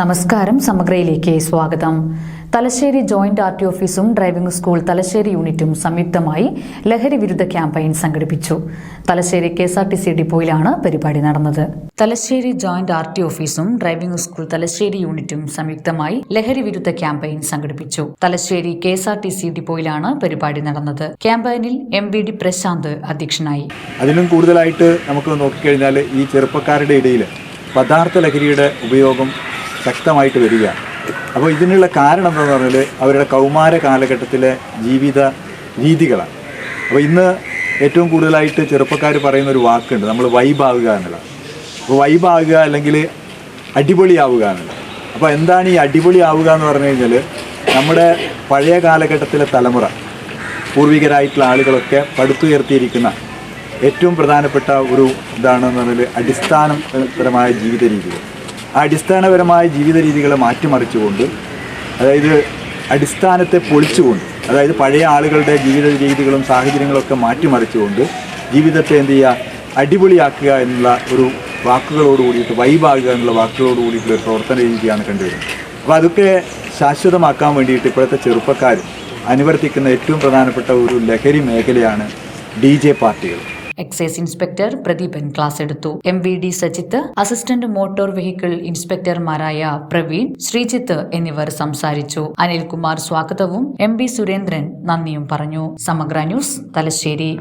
നമസ്കാരം സമഗ്രയിലേക്ക് സ്വാഗതം. തലശ്ശേരി ജോയിന്റ് ആർ ടി ഓഫീസും ഡ്രൈവിംഗ് സ്കൂൾ തലശ്ശേരി യൂണിറ്റും സംയുക്തമായി ലഹരി വിരുദ്ധ ക്യാമ്പയിൻ സംഘടിപ്പിച്ചു. Thalassery K S R T C ഡിപ്പോയിലാണ് പരിപാടി നടന്നത്. തലശ്ശേരി ജോയിന്റ് ആർ ടി ഓഫീസും ഡ്രൈവിംഗ് സ്കൂൾ തലശ്ശേരി യൂണിറ്റും സംയുക്തമായി ലഹരി വിരുദ്ധ ക്യാമ്പയിൻ സംഘടിപ്പിച്ചു. Thalassery K S R T C ഡിപ്പോയിലാണ് പരിപാടി നടന്നത്. ക്യാമ്പയിനിൽ എം വി ഡി പ്രശാന്ത് അധ്യക്ഷനായി. അതിലും കൂടുതലായിട്ട് നമുക്ക് നോക്കിക്കഴിഞ്ഞാൽ ഈ ചെറുപ്പക്കാരുടെ ഇടയിൽ പദാർത്ഥ ലഹരിയുടെ ഉപയോഗം ശക്തമായിട്ട് വരികയാണ്. അപ്പോൾ ഇതിനുള്ള കാരണം എന്താണെന്ന് പറഞ്ഞാൽ അവരുടെ കൗമാര കാലഘട്ടത്തിലെ ജീവിത രീതികളാണ്. അപ്പോൾ ഇന്ന് ഏറ്റവും കൂടുതലായിട്ട് ചെറുപ്പക്കാർ പറയുന്ന ഒരു വാക്കുണ്ട് നമ്മൾ വൈബാവുക എന്നുള്ളത്. അപ്പോൾ വൈബാവുക അല്ലെങ്കിൽ അടിപൊളിയാവുക എന്നുള്ളത്. അപ്പോൾ എന്താണ് ഈ അടിപൊളിയാവുക എന്ന് പറഞ്ഞു കഴിഞ്ഞാൽ നമ്മുടെ പഴയ കാലഘട്ടത്തിലെ തലമുറ പൂർവികരായിട്ടുള്ള ആളുകളൊക്കെ പടുത്തുയർത്തിയിരിക്കുന്ന ഏറ്റവും പ്രധാനപ്പെട്ട ഒരു ഇതാണെന്ന് പറഞ്ഞാൽ അടിസ്ഥാനപരമായ ജീവിത രീതികൾ. അടിസ്ഥാനപരമായ ജീവിത രീതികളെ മാറ്റിമറിച്ചുകൊണ്ട് അതായത് അടിസ്ഥാനത്തെ പൊളിച്ചുകൊണ്ട് അതായത് പഴയ ആളുകളുടെ ജീവിത രീതികളും സാഹചര്യങ്ങളൊക്കെ മാറ്റിമറിച്ചുകൊണ്ട് ജീവിതത്തെ എന്ത് ചെയ്യുക അടിപൊളിയാക്കുക എന്നുള്ള ഒരു വാക്കുകളോട് കൂടിയിട്ട് വൈബാകുക എന്നുള്ള വാക്കുകളോട് കൂടിയിട്ടുള്ള പ്രവർത്തന രീതിയാണ് കണ്ടുവരുന്നത്. അപ്പോൾ അതൊക്കെ ശാശ്വതമാക്കാൻ വേണ്ടിയിട്ട് ഇപ്പോഴത്തെ ചെറുപ്പക്കാർ അനുവർത്തിക്കുന്ന ഏറ്റവും പ്രധാനപ്പെട്ട ഒരു ലഹരി മേഖലയാണ് ഡി ജെ പാർട്ടികൾ. എക്സൈസ് ഇൻസ്പെക്ടർ പ്രദീപൻ ക്ലാസ് എടുത്തു. M V D Sajith assistant motor vehicle ഇൻസ്പെക്ടർമാരായ Praveen Sreejith എന്നിവർ സംസാരിച്ചു. അനിൽകുമാർ സ്വാഗതവും എം ബി സുരേന്ദ്രൻ നന്ദിയും പറഞ്ഞു. സമഗ്ര ന്യൂസ് തലശ്ശേരി.